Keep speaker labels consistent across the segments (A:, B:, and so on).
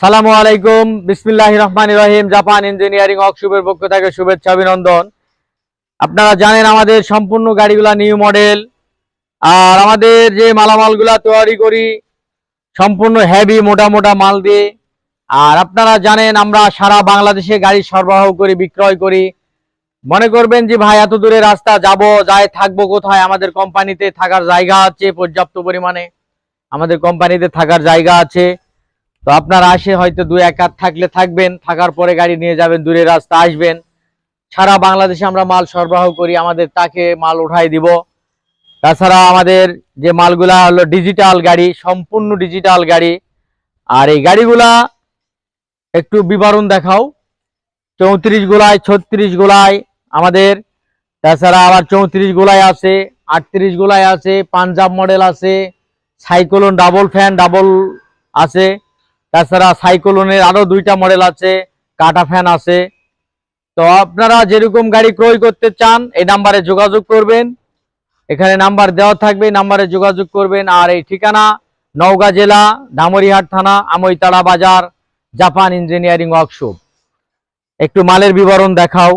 A: সালামু আলাইকুম। বিসমিল্লাহ রহমান রহিম। জাপান ইঞ্জিনিয়ারিং ওয়ার্কশপের পক্ষ থেকে শুভেচ্ছা, অভিনন্দন। আপনারা জানেন আমাদের সম্পূর্ণ গাড়িগুলা নিউ মডেল। আর আমাদের যে মালামালগুলা তৈরি করি, সম্পূর্ণ হেভি মোটা মোটা মাল দিয়ে। আর আপনারা জানেন আমরা সারা বাংলাদেশে গাড়ি সরবরাহ করি, বিক্রয় করি। মনে করবেন যে ভাই, এত দূরে রাস্তা যাব, যায়, থাকব কোথায়? আমাদের কোম্পানিতে থাকার জায়গা আছে পর্যাপ্ত পরিমাণে। আমাদের কোম্পানিতে থাকার জায়গা আছে। তো আপনারা আসে হয়তো দু এক হাত থাকলে থাকবেন, থাকার পরে গাড়ি নিয়ে যাবেন দূরে রাস্তা আসবেন। সারা বাংলাদেশে আমরা মাল সরবরাহ করি, আমাদের তাকে মাল উঠাই দিব। তাছাড়া আমাদের যে মালগুলা হলো ডিজিটাল গাড়ি, সম্পূর্ণ ডিজিটাল গাড়ি। আর এই গাড়িগুলা একটু বিবরণ দেখাও। চৌত্রিশ গোলায় ছত্রিশ গোলায় আমাদের, তাছাড়া আবার চৌত্রিশ গোলায় আছে, আটত্রিশ গোলায় আছে, পাঞ্জাব মডেল আছে, সাইক্লোন ডাবল ফ্যান, ডাবল আছে। তাছাড়া সাইক্লোনের আরও দুইটা মডেল আছে, কাটা ফ্যান আছে। তো আপনারা যেরকম গাড়ি ক্রয় করতে চান, এই নাম্বারে যোগাযোগ করবেন। এখানে নাম্বার দেওয়া থাকবে নাম্বারে যোগাযোগ করবেন। আর এই ঠিকানা নওগাঁ জেলা, ধামরিহাট থানা, আমইতাড়া বাজার, জাপান ইঞ্জিনিয়ারিং ওয়ার্কশপ। একটু মালের বিবরণ দেখাও।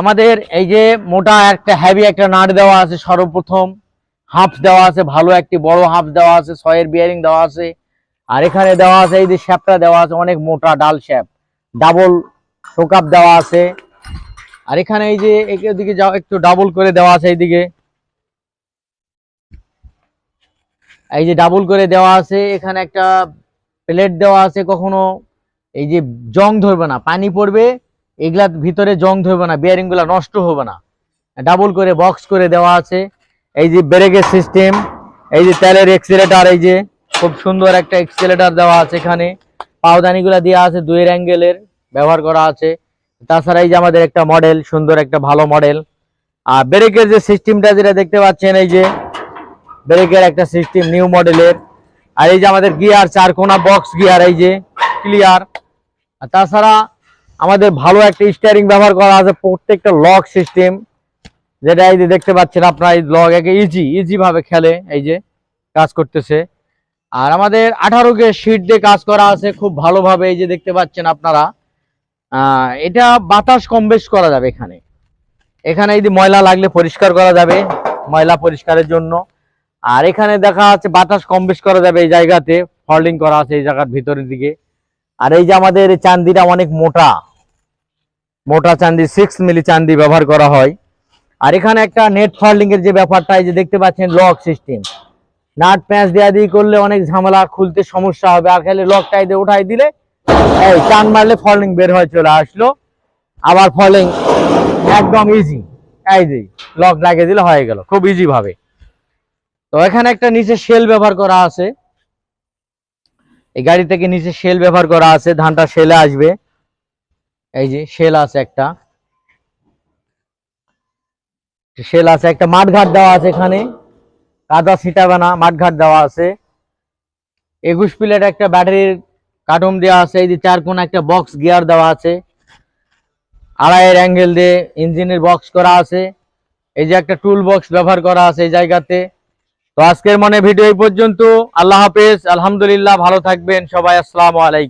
A: আমাদের এই যে মোটা একটা হেভি একটা নাট দেওয়া আছে সর্বপ্রথম। হাফ দেওয়া আছে, ভালো একটি বড় হাফ দেওয়া আছে, ছয়ের বিয়ারিং দেওয়া আছে। আর এখানে দেওয়া আছে, এই যে শ্যাপটা দেওয়া আছে, অনেক মোটা ডাল শ্যাপ। ডাবল শোকাপ দেওয়া আছে। আর এখানে এই যে এদিকে যাও, একটু ডাবল করে দেওয়া আছে এইদিকে। এই যে ডাবল করে দেওয়া আছে, এখানে একটা প্লেট দেওয়া আছে কখনো। এই যে জং ধরবে না, পানি পড়বে এগুলার ভিতরে জং ধরবে না বিয়ারিংগুলা নষ্ট হবে না। ডাবল করে বক্স করে দেওয়া আছে। এই যে ব্রেকের সিস্টেম, এই যে তেলের এক্সিলেটার এই যে খুব সুন্দর একটা এক্সিলেটার দেওয়া আছে এখানে। পাওদানিগুলা দেওয়া আছে দুইয়ের অ্যাঙ্গেলের ব্যবহার করা আছে। তাছাড়া এই যে আমাদের একটা মডেল সুন্দর একটা ভালো মডেল আর ব্রেকের যে সিস্টেমটা যেটা দেখতে পাচ্ছেন, এই যে ব্রেকের একটা সিস্টেম নিউ মডেলের আর এই যে আমাদের গিয়ার চার কোনা বক্স গিয়ার এই যে ক্লিয়ার আর তাছাড়া আমাদের ভালো একটা স্টিয়ারিং ব্যবহার করা আছে, প্রত্যেকটা লক সিস্টেম যেটা এই যে দেখতে পাচ্ছেন আপনার এই লক একে ইজি ইজি ভাবে খেলে, এই যে কাজ করতেছে। আর আমাদের আঠারো কে শিট দিয়ে কাজ করা আছে, খুব ভালোভাবে এই যে দেখতে পাচ্ছেন আপনারা। এটা বাতাস কম বেশ করা যাবে এখানে। এখানে এই যে ময়লা লাগলে পরিষ্কার করা যাবে, ময়লা পরিষ্কারের জন্য। আর এখানে দেখা যাচ্ছে বাতাস কম বেশ করা যাবে এই জায়গাতে ফল্ডিং করা আছে এই জায়গার ভিতরের দিকে। আর এই যে আমাদের চান্দিটা অনেক মোটা। মোটা চান্দি সিক্স মিলি চান্দি ব্যবহার করা হয়। আর এখানে একটা নেট ফল্ডিং এর যে ব্যাপারটা, এই যে দেখতে পাচ্ছেন লক সিস্টেম নাট প্যাঁচ দেওয়া দিয়ে করলে অনেক ঝামেলা, খুলতে সমস্যা হবে। আর খালি লকটা দিয়ে উঠাই দিলে, এই টান মারলে ফল্ডিং বের হয়ে চলে আসলো। আবার ফল্ডিং একদম ইজি এই যে লক লাগিয়ে দিলে হয়ে গেল, খুব ইজি ভাবে। তো এখানে একটা নিচে শেল ব্যবহার করা আছে। এই গাড়ি থেকে নিচে শেল ব্যবহার করা আছে, ধানটা শেলে আসবে। এই যে শেল আছে একটা। শেল আছে, একটা মাঠঘাট দেওয়া আছে এখানে। কাদা ছিটাবে না মাঠঘাট দেওয়া আছে। একুশ প্লেট একটা ব্যাটারির কার্টুন দেওয়া আছে, এই যে চার কোন একটা বক্স গিয়ার দেওয়া আছে। আড়াইয়ের অ্যাঙ্গেল দিয়ে ইঞ্জিনের বক্স করা আছে। এই যে একটা টুল বক্স ব্যবহার করা আছে এই জায়গাতে। তো আজকের মনে ভিডিও এই পর্যন্ত। আল্লাহ হাফেজ, আলহামদুলিল্লাহ, ভালো থাকবেন সবাই, আসসালামু আলাইকুম।